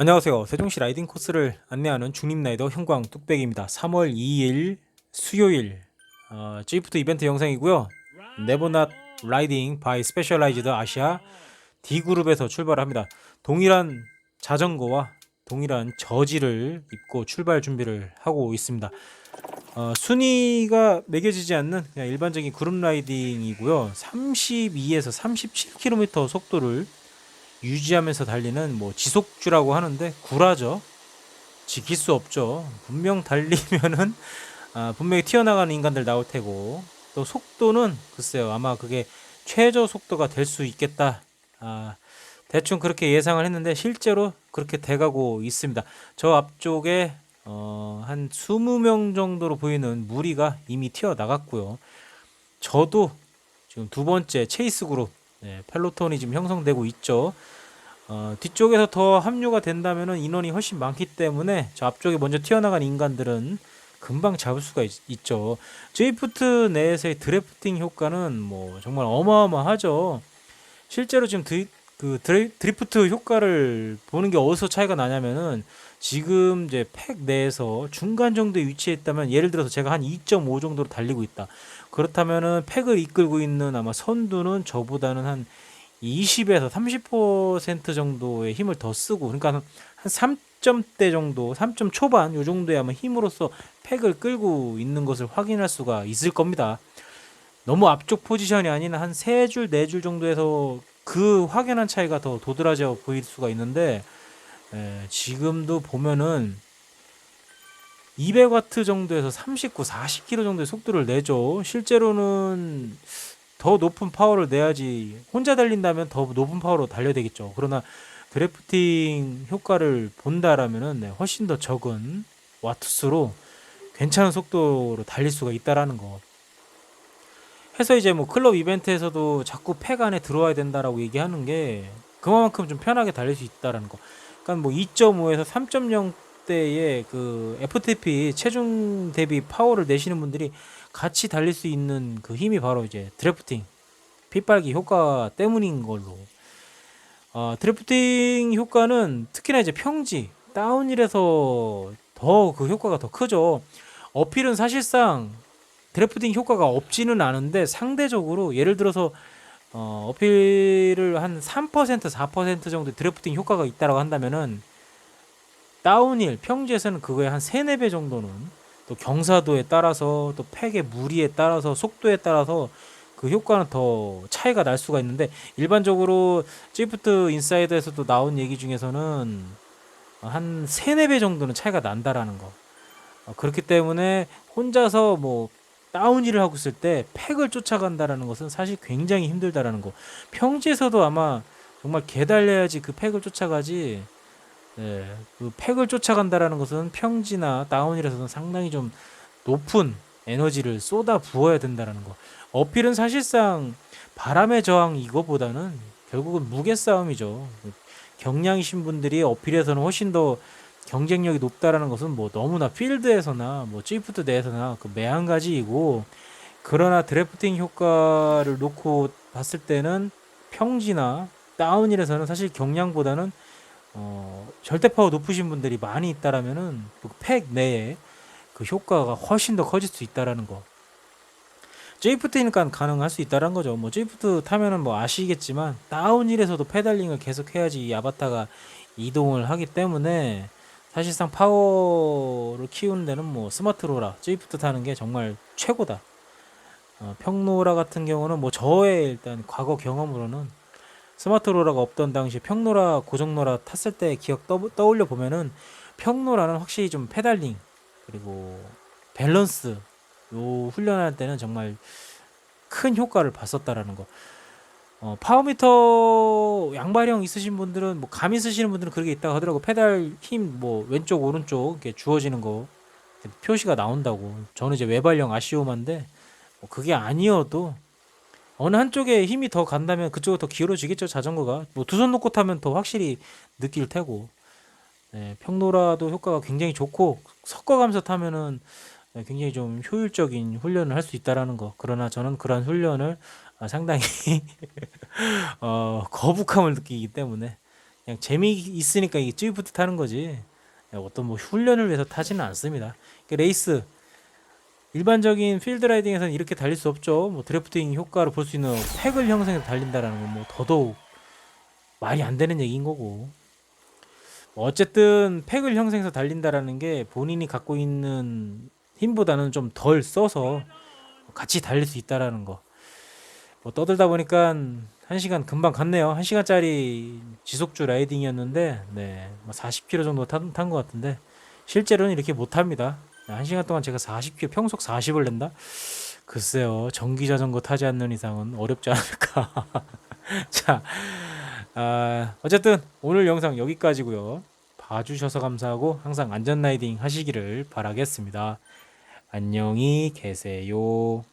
안녕하세요. 세종시 라이딩 코스를 안내하는 중립라이더 형광 뚝배기입니다. 3월 2일 수요일 어, G프트 이벤트 영상이고요. 네버낫 라이딩 바이 스페셜라이즈드 아시아 D그룹에서 출발합니다. 동일한 자전거와 동일한 저지를 입고 출발 준비를 하고 있습니다. 어, 순위가 매겨지지 않는 그냥 일반적인 그룹 라이딩이고요. 32에서 37km 속도를 유지하면서 달리는 뭐 지속주라고 하는데 구라죠. 지킬 수 없죠. 분명 달리면은 아, 분명히 튀어나가는 인간들 나올 테고 또 속도는 글쎄요 아마 그게 최저 속도가 될 수 있겠다. 아, 대충 그렇게 예상을 했는데 실제로 그렇게 돼가고 있습니다. 저 앞쪽에 어, 한 20명 정도로 보이는 무리가 이미 튀어나갔고요. 저도 지금 두 번째 체이스 그룹 네, 펠로톤이 지금 형성되고 있죠. 어, 뒤쪽에서 더 합류가 된다면 인원이 훨씬 많기 때문에 저 앞쪽에 먼저 튀어나간 인간들은 금방 잡을 수가 있, 죠 제이프트 내에서의 드래프팅 효과는 뭐 정말 어마어마하죠. 실제로 지금 드, 그 드리, 드리 프트 효과를 보는 게 어디서 차이가 나냐면은 지금 이제 팩 내에서 중간 정도에 위치해 있다면 예를 들어서 제가 한 2.5 정도로 달리고 있다. 그렇다면은 팩을 이끌고 있는 아마 선두는 저보다는 한 20에서 30% 정도의 힘을 더 쓰고 그러니까 한 3점대 정도, 3점 초반 요 정도의 아마 힘으로써 팩을 끌고 있는 것을 확인할 수가 있을 겁니다. 너무 앞쪽 포지션이 아닌 한 세 줄, 네 줄 정도에서 그 확연한 차이가 더 도드라져 보일 수가 있는데 에, 지금도 보면은 200와트 정도에서 39, 40km 정도의 속도를 내죠. 실제로는 더 높은 파워를 내야지 혼자 달린다면 더 높은 파워로 달려야 되겠죠. 그러나 드래프팅 효과를 본다라면은 네, 훨씬 더 적은 와트수로 괜찮은 속도로 달릴 수가 있다라는 거. 해서 이제 뭐 클럽 이벤트에서도 자꾸 팩 안에 들어와야 된다라고 얘기하는 게 그만큼 좀 편하게 달릴 수 있다라는 거. 그러니까 뭐 2.5에서 3.0 대의 그 FTP 체중 대비 파워를 내시는 분들이 같이 달릴 수 있는 그 힘이 바로 이제 드래프팅 핏발기 효과 때문인 걸로. 어, 드래프팅 효과는 특히나 이제 평지 다운힐에서 더 그 효과가 더 크죠. 어필은 사실상 드래프팅 효과가 없지는 않은데 상대적으로 예를 들어서 어, 어필을 한 3% 4% 정도 드래프팅 효과가 있다라고 한다면은 다운힐 평지에서는 그거의 한 3, 4배 정도는 또 경사도에 따라서 또 팩의 무리에 따라서 속도에 따라서 그 효과는 더 차이가 날 수가 있는데 일반적으로 지프트 인사이드에서도 나온 얘기 중에서는 한 3, 4배 정도는 차이가 난다라는 거. 어, 그렇기 때문에 혼자서 뭐 다운힐을 하고 있을 때 팩을 쫓아간다라는 것은 사실 굉장히 힘들다라는 거. 평지에서도 아마 정말 개달려야지 그 팩을 쫓아가지. 네, 그 팩을 쫓아간다라는 것은 평지나 다운힐에서는 상당히 좀 높은 에너지를 쏟아 부어야 된다라는 거. 어필은 사실상 바람의 저항 이거보다는 결국은 무게 싸움이죠. 경량이신 분들이 어필에서는 훨씬 더 경쟁력이 높다라는 것은 뭐 너무나 필드에서나 뭐 G프트 내에서나 그 매한가지이고 그러나 드래프팅 효과를 놓고 봤을 때는 평지나 다운힐에서는 사실 경량보다는 어 절대 파워 높으신 분들이 많이 있다라면은 그팩 내에 그 효과가 훨씬 더 커질 수 있다라는 거. J프트니까 가능할 수 있다는 거죠. 뭐 J프트 타면은 뭐 아시겠지만 다운힐에서도 페달링을 계속 해야지 이 아바타가 이동을 하기 때문에 사실상 파워를 키우는 데는 뭐 스마트로라, J프트 타는 게 정말 최고다. 어, 평로라 같은 경우는 뭐 저의 일단 과거 경험으로는 스마트로라가 없던 당시 평로라, 고정로라 탔을 때 기억 떠, 떠올려 보면은 평로라는 확실히 좀 페달링 그리고 밸런스 요 훈련할 때는 정말 큰 효과를 봤었다라는 거. 어, 파워미터 양발형 있으신 분들은 뭐 감이 쓰시는 분들은 그렇게 있다고 하더라고 페달 힘 뭐 왼쪽 오른쪽 이렇게 주어지는 거 표시가 나온다고 저는 이제 외발형 아시오만데 뭐 그게 아니어도 어느 한쪽에 힘이 더 간다면 그쪽이 더 기울어지겠죠 자전거가 뭐 두 손 놓고 타면 더 확실히 느낄 테고 네, 평노라도 효과가 굉장히 좋고 섞어가면서 타면은 네, 굉장히 좀 효율적인 훈련을 할 수 있다라는 거. 그러나 저는 그러한 훈련을 아, 상당히 어, 거북함을 느끼기 때문에 그냥 재미 있으니까 이게 찌프트 타는 거지. 어떤 뭐 훈련을 위해서 타지는 않습니다. 레이스 일반적인 필드 라이딩에서는 이렇게 달릴 수 없죠. 뭐 드래프팅 효과를 볼수 있는 팩을 형성해서 달린다라는 건 뭐 더더욱 말이 안 되는 얘기인 거고. 뭐 어쨌든 팩을 형성해서 달린다라는 게 본인이 갖고 있는 힘보다는 좀 덜 써서 같이 달릴 수 있다라는 거. 뭐 떠들다 보니까 한 시간 금방 갔네요. 한 시간짜리 지속주 라이딩이었는데, 네, 뭐 40km 정도 탄, 탄것 같은데, 실제로는 이렇게 못 합니다. 한 시간 동안 제가 40km, 평속 40을 낸다? 글쎄요, 전기 자전거 타지 않는 이상은 어렵지 않을까. 자, 아, 어쨌든 오늘 영상 여기까지고요. 봐주셔서 감사하고 항상 안전 라이딩 하시기를 바라겠습니다. 안녕히 계세요.